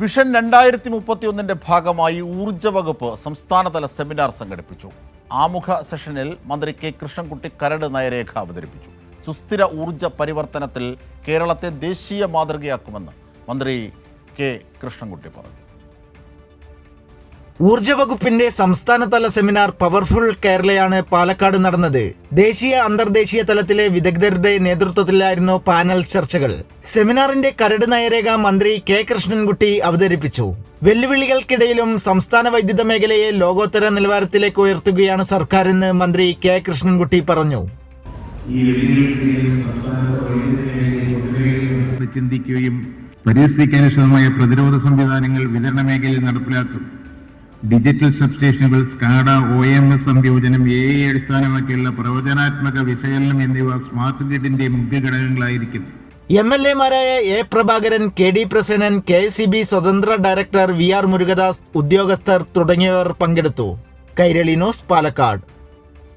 Vision രണ്ടായിരത്തി മുപ്പത്തി ഒന്നിന്റെ ഭാഗമായി ഊർജ വകുപ്പ് സംസ്ഥാനതല സെമിനാർ സംഘടിപ്പിച്ചു. ആമുഖ സെഷനിൽ മന്ത്രി കെ കൃഷ്ണൻകുട്ടി കരട് നയരേഖ അവതരിപ്പിച്ചു. സുസ്ഥിര ഊർജ പരിവർത്തനത്തിൽ കേരളത്തെ ദേശീയ മാതൃകയാക്കുമെന്ന് മന്ത്രി കെ കൃഷ്ണൻകുട്ടി പറഞ്ഞു. ഊർജ വകുപ്പിന്റെ സംസ്ഥാനതല സെമിനാർ പവർഫുൾ കേരളയാണ് പാലക്കാട് നടന്നത്. ദേശീയ അന്തർദേശീയ തലത്തിലെ വിദഗ്ധരുടെ നേതൃത്വത്തിലായിരുന്നു പാനൽ ചർച്ചകൾ. സെമിനാറിന്റെ കരട് നയരേഖ മന്ത്രി കെ കൃഷ്ണൻകുട്ടി അവതരിപ്പിച്ചു. വെല്ലുവിളികൾക്കിടയിലും സംസ്ഥാന വൈദ്യുത മേഖലയെ ലോകോത്തര നിലവാരത്തിലേക്ക് ഉയർത്തുകയാണ് സർക്കാരെന്ന് മന്ത്രി കെ കൃഷ്ണൻകുട്ടി പറഞ്ഞു. ചിന്തിക്കുകയും പരിസ്ഥിതിക്കനുസൃതമായ പ്രതിരോധ സംവിധാനങ്ങൾ വിതരണ മേഖലയിൽ നടപ്പിലാക്കും. ഡിജിറ്റൽ സബ്സ്റ്റേഷനുകൾ സ്കാഡ ഒ എം എസ് സംയോജനം എ ഐ അടിസ്ഥാനമാക്കിയുള്ള പ്രവചനാത്മക വിശകലനം എന്നിവ സ്മാർട്ട് ഗ്രിഡിന്റെ മുഖ്യ ഘടകങ്ങളായിരിക്കും. M L എമാരായ A Prabhakaran K D Prasenan K C B സ്വതന്ത്ര ഡയറക്ടർ വി ആർ മുരുകദാസ് ഉദ്യോഗസ്ഥർ തുടങ്ങിയവർ പങ്കെടുത്തു. കൈരളി ന്യൂസ് പാലക്കാട്.